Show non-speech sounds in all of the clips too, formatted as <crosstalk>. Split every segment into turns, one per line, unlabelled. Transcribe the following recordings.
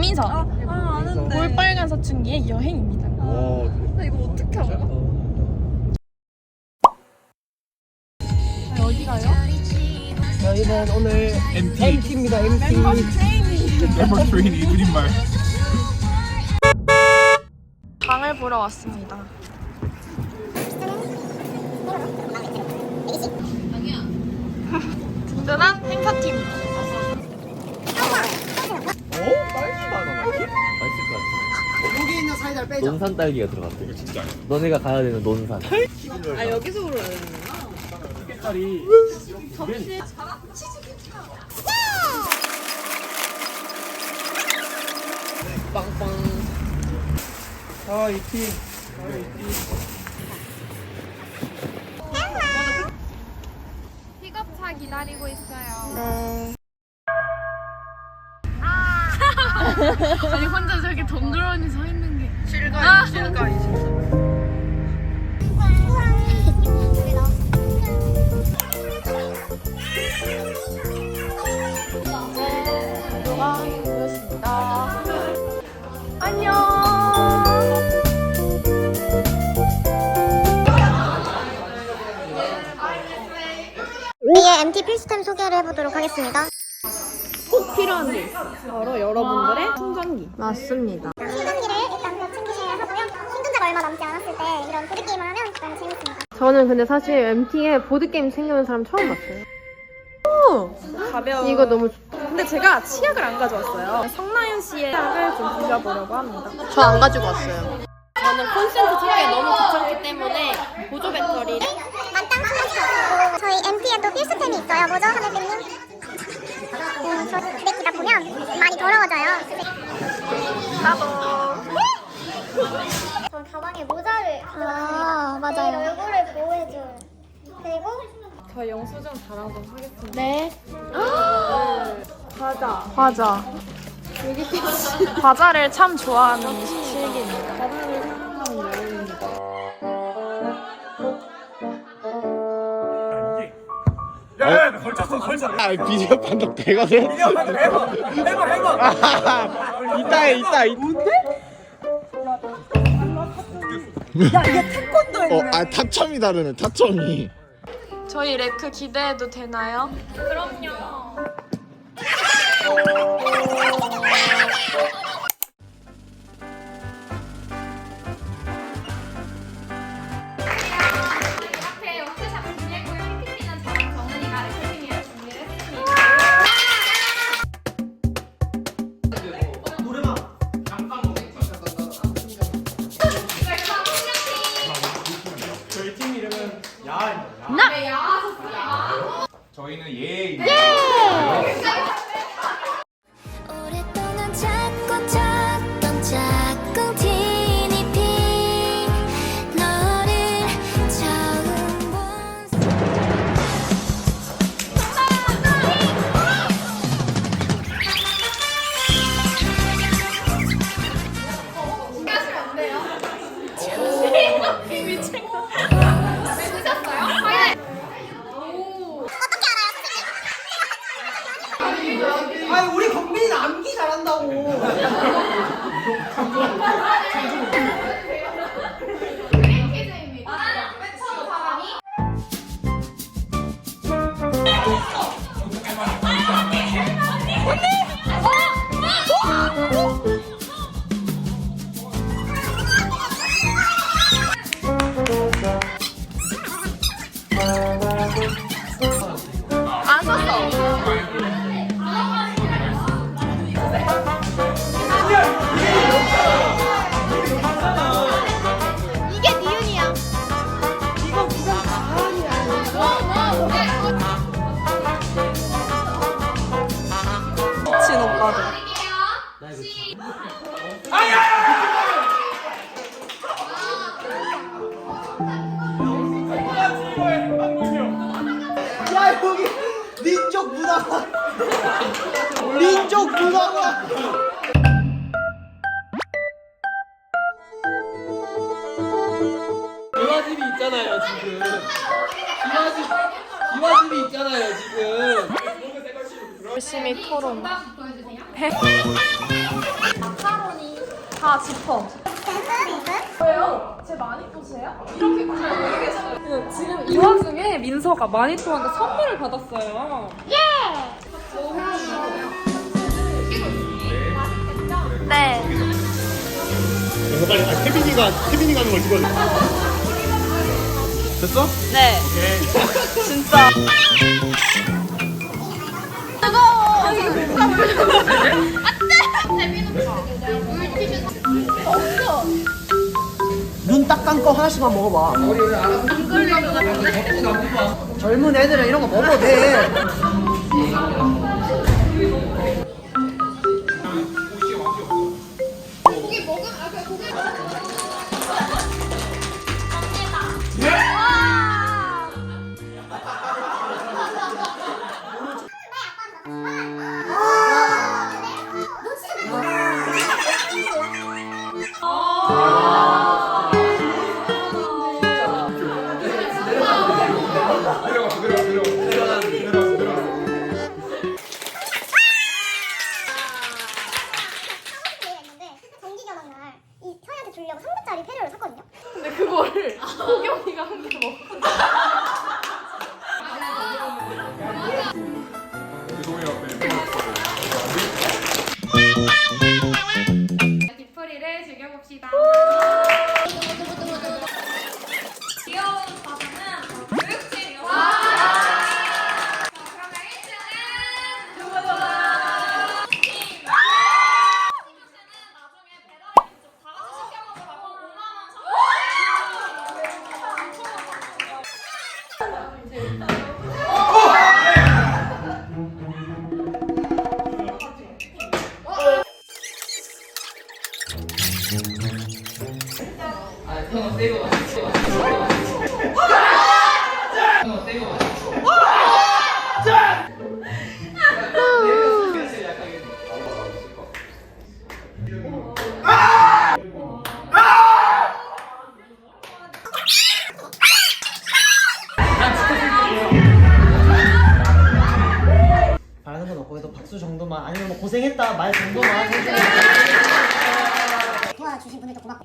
고
박민서
아 아는데
볼빨간 사춘기의 여행입니다.
와나 이거 어떻게 알아?
어디 가요?
저희는 오늘
MT
MT입니다 MT
멤버 트레이닝 우리말
방을 보러 왔습니다.
논산 딸기가 들어갔대.
이거 진짜 아니야.
너네가 가야 되는 논산.
아 여기서 불러야? 되는
색깔이
아 이티
픽업차 기다리고 있어요.
네. <laughs> 아니 혼자 저기 덩그러니 서 있는 게
진짜.
우리의 MT 필수템 소개를 해보도록 하겠습니다.
꼭 필요한 게 바로 여러분들의 충전기
맞습니다.
때 이런 보드게임을 하면 너무 재밌습니다.
저는 근데 사실 MT에 보드게임 챙겨온 사람 처음 봤어요.
가벼운
이거 너무 좋-
근데 제가 치약을 안 가져왔어요 성나연 씨의 치약을 좀 빌려보려고 합니다
저 안 가지고 왔어요.
저는 콘센트 찾기가 너무 귀찮기 때문에 보조 배터리를
만땅 플러스 저희 MT에 또 필수템이 있어요. 뭐죠, 하늘님? 음, 저 내기다 보면 많이 더러워져요. 전 가방에 모자를 아, 맞아요. 얼굴을 보호해줄 그리고
저 영수증 자랑 좀 하겠습니다.
네.
과자.
과자. <laughs> 과자를 참 좋아하는 실기입니다.
과자를 사랑하는 여행입니다.
야야 걸쳤어 걸쳤어
아 비디오 판독 되거든.
해봐 해봐 해봐
이따 해 이따. 뭔데?
태권도에
어아 타점이 다르네 타점이.
저희 레크 기대해도 되나요?
앞에
아 우리 경민이는 암기 잘한다고 <laughs>
야
여기 민족 문화가 민족 문화가
이화집이 있잖아요 지금. 이화집
기와집이 있잖아요 지금.
열심히 토론. 마카로니 다 짚어. 왜요? 제 마니또세요? 이렇게 모르겠어요. 지금 이 와중에 민서가 마니또한테 선물을 받았어요. 예! 네.
그래서 빨리 아, 태빈이가 태빈이 가는 걸 찍어줘. 됐어?
네. 진짜. 뜨거워. 이거 누가 물려?
눈 딱 감고 하나씩만 먹어봐. 젊은 애들은 이런 거 먹어도 돼.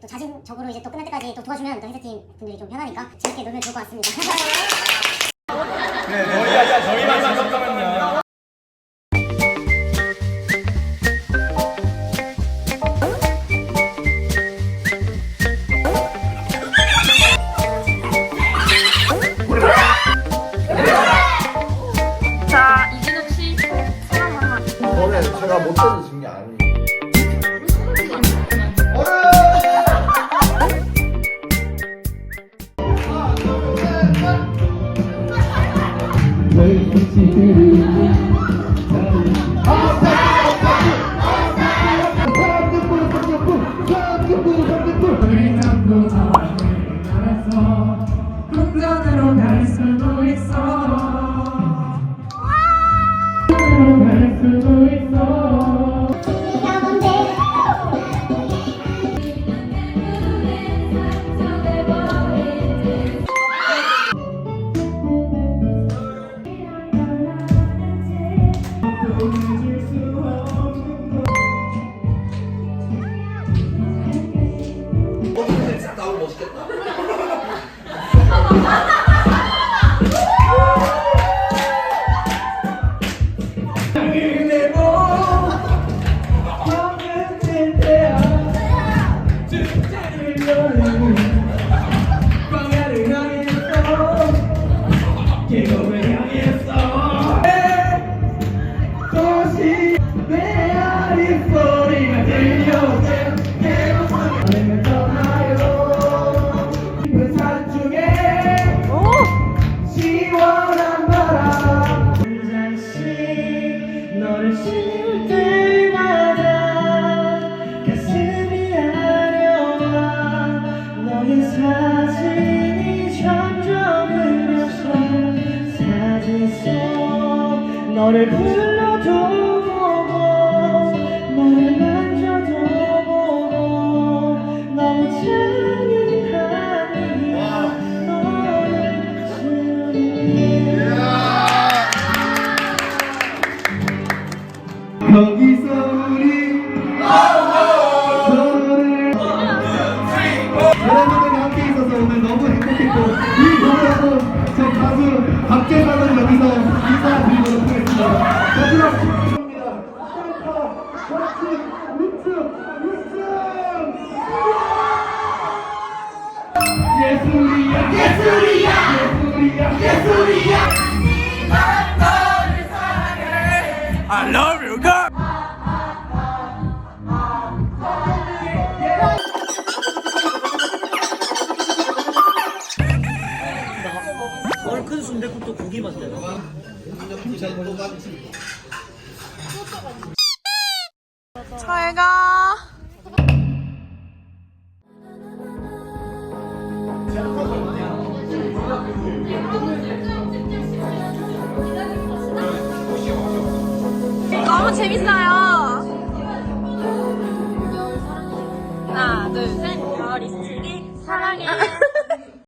또 자진적으로 이제 또 끝날 때까지 또 도와주면 또 해설팀 분들이 좀 편하니까 재밌게 놀면 좋을 것 같습니다. <laughs>
저희만 잠깐만요.
너를 불러줘 보고 너를 만져줘 보고
너무 작은 하늘이야 너를 주님 거기서 우리. 서로를 여러분들과 함께 있어서 오늘 너무 행복했고 는
박재관은 여기서 인사드리도록 하겠습니다. 마지막 축하드립니다. 셀카, 우승! 예술이야, 예술이야, 예술이야,
너무